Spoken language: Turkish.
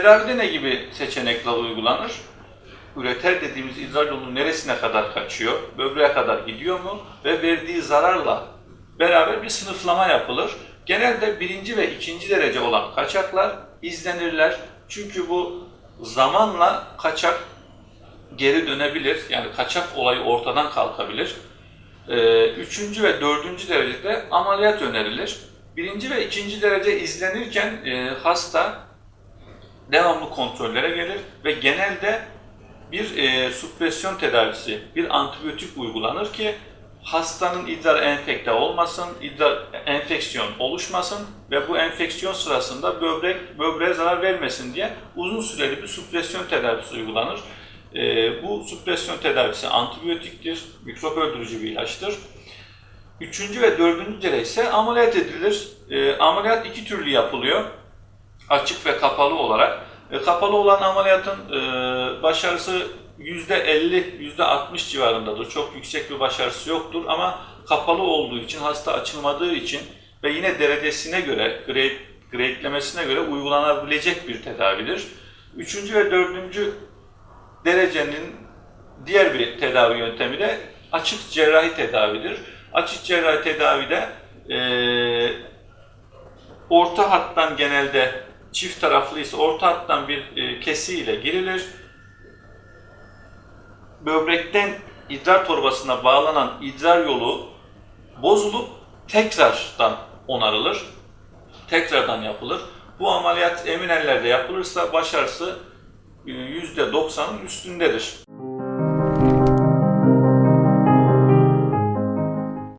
Tedavide ne gibi seçenekler uygulanır? Üreter dediğimiz idrar yolunun neresine kadar kaçıyor, böbreğe kadar gidiyor mu ve verdiği zararla beraber bir sınıflama yapılır. Genelde birinci ve ikinci derece olan kaçaklar izlenirler. Çünkü bu zamanla kaçak geri dönebilir. Yani kaçak olayı ortadan kalkabilir. Ee, Üçüncü ve dördüncü derecede ameliyat önerilir. Birinci ve ikinci derece izlenirken e, hasta devamlı kontrollere gelir ve genelde bir e, süpresyon tedavisi, bir antibiyotik uygulanır ki hastanın idrar enfekte olmasın, idrar enfeksiyon oluşmasın ve bu enfeksiyon sırasında böbrek böbreğe zarar vermesin diye uzun süreli bir süpresyon tedavisi uygulanır. E, bu süpresyon tedavisi antibiyotiktir, mikrop öldürücü bir ilaçtır. Üçüncü ve dördüncü derece ise ameliyat edilir. E, ameliyat iki türlü yapılıyor. Açık ve kapalı olarak. E, kapalı olan ameliyatın e, başarısı %50, %60 civarındadır. Çok yüksek bir başarısı yoktur ama kapalı olduğu için, hasta açılmadığı için ve yine derecesine göre, grade, grade'lemesine göre uygulanabilecek bir tedavidir. Üçüncü ve dördüncü derecenin diğer bir tedavi yöntemi de açık cerrahi tedavidir. Açık cerrahi tedavide eee orta hattan genelde çift taraflı ise orta hattan bir e, kesiyle girilir. Böbrekten idrar torbasına bağlanan idrar yolu bozulup tekrardan onarılır. Tekrardan yapılır. Bu ameliyat emin ellerde yapılırsa başarısı e, %90'ın üstündedir.